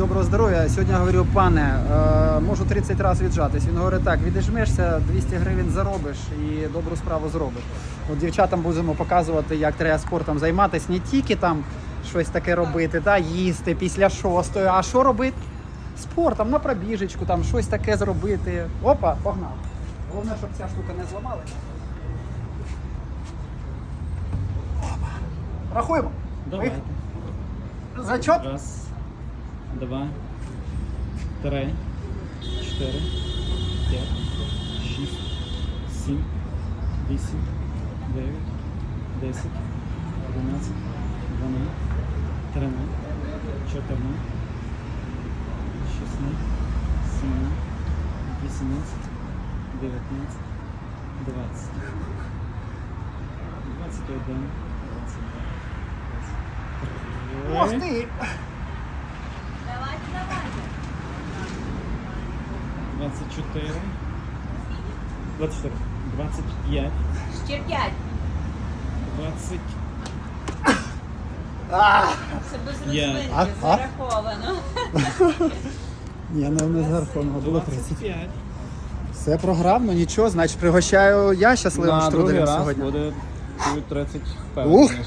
доброго здоров'я. Сьогодні говорю, пане, е, можу 30 разів віджатись. Він говорить, так, відіжмешся, 200 гривень заробиш і добру справу зробиш. От дівчатам будемо показувати, як треба спортом займатися, не тільки там щось таке робити, та, їсти після шостої, а що робити? Спортом, на пробіжечку, там щось таке зробити. Опа, погнав. Головне, щоб ця штука не зламалася. Опа. Рахуємо. Давайте. Зачет. Раз, два, три, чотири, п'ять, шість, сім, вісім, дев'ять, десять, одинадцять, дванадцять, тринадцять, чотирнадцять, шістнадцять, сімнадцять, вісімнадцять, дев'ятнадцять, двадцять. Двадцять один, двадцять два, двадцять три. ти! Давайте, давайте. 24, 24, 25, Ще п'ять. 20, Це без розминки А? А? зараховано. Ні, не, не зараховано, було 30. 25. Все програмно, нічого, значить пригощаю я щасливим На другий штруделем раз сьогодні. буде 30 впевненіше.